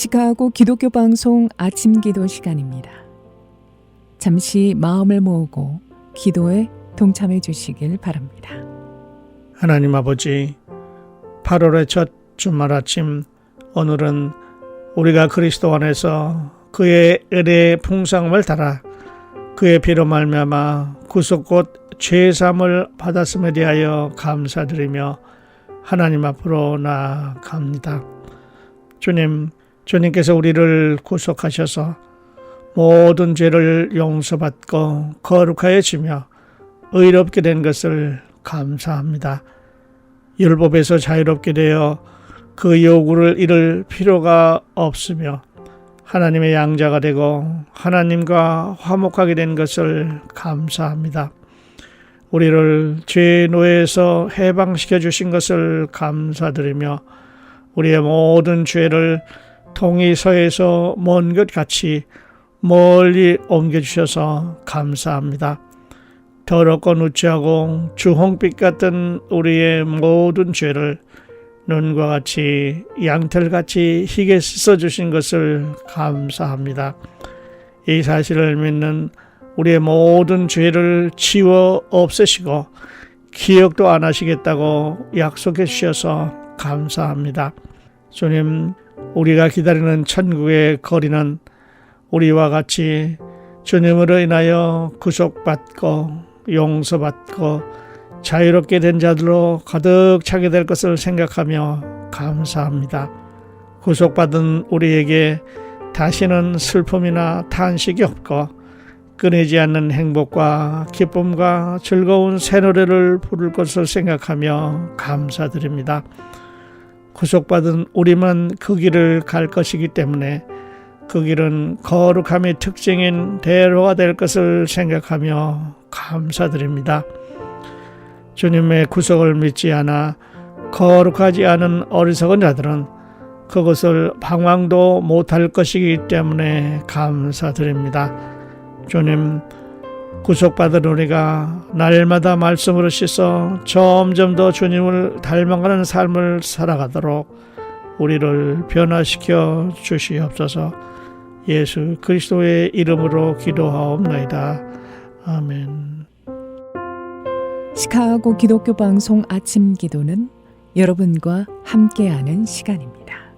시카고 기독교 방송 아침 기도 시간입니다. 잠시 마음을 모으고 기도에 동참해 주시길 바랍니다. 하나님 아버지, 8월의 첫 주말 아침, 오늘은 우리가 그리스도 안에서 그의 은혜의 풍성함을 따라 그의 피로 말미암아 구속 곧 죄삼을 받았음에 대하여 감사드리며 하나님 앞으로 나아갑니다. 주님, 주님께서 우리를 구속하셔서 모든 죄를 용서받고 거룩하여지며 의롭게 된 것을 감사합니다. 율법에서 자유롭게 되어 그 요구를 이룰 필요가 없으며 하나님의 양자가 되고 하나님과 화목하게 된 것을 감사합니다. 우리를 죄의 노예에서 해방시켜 주신 것을 감사드리며 우리의 모든 죄를 동이서에서 먼 것 같이 멀리 옮겨주셔서 감사합니다. 더럽고 누추하고 주홍빛 같은 우리의 모든 죄를 눈과 같이 양털같이 희게 씻어주신 것을 감사합니다. 이 사실을 믿는 우리의 모든 죄를 지워 없애시고 기억도 안 하시겠다고 약속해 주셔서 감사합니다. 주님, 우리가 기다리는 천국의 거리는 우리와 같이 주님으로 인하여 구속받고 용서받고 자유롭게 된 자들로 가득 차게 될 것을 생각하며 감사합니다. 구속받은 우리에게 다시는 슬픔이나 탄식이 없고 끊이지 않는 행복과 기쁨과 즐거운 새 노래를 부를 것을 생각하며 감사드립니다. 구속받은 우리만 그 길을 갈 것이기 때문에 그 길은 거룩함의 특징인 대로가 될 것을 생각하며 감사드립니다. 주님의 구속을 믿지 않아 거룩하지 않은 어리석은 자들은 그것을 방황도 못할 것이기 때문에 감사드립니다. 주님, 구속받은 우리가 날마다 말씀으로 씻어 점점 더 주님을 닮아가는 삶을 살아가도록 우리를 변화시켜 주시옵소서 예수 그리스도의 이름으로 기도하옵나이다. 아멘. 시카고 기독교 방송 아침 기도는 여러분과 함께하는 시간입니다.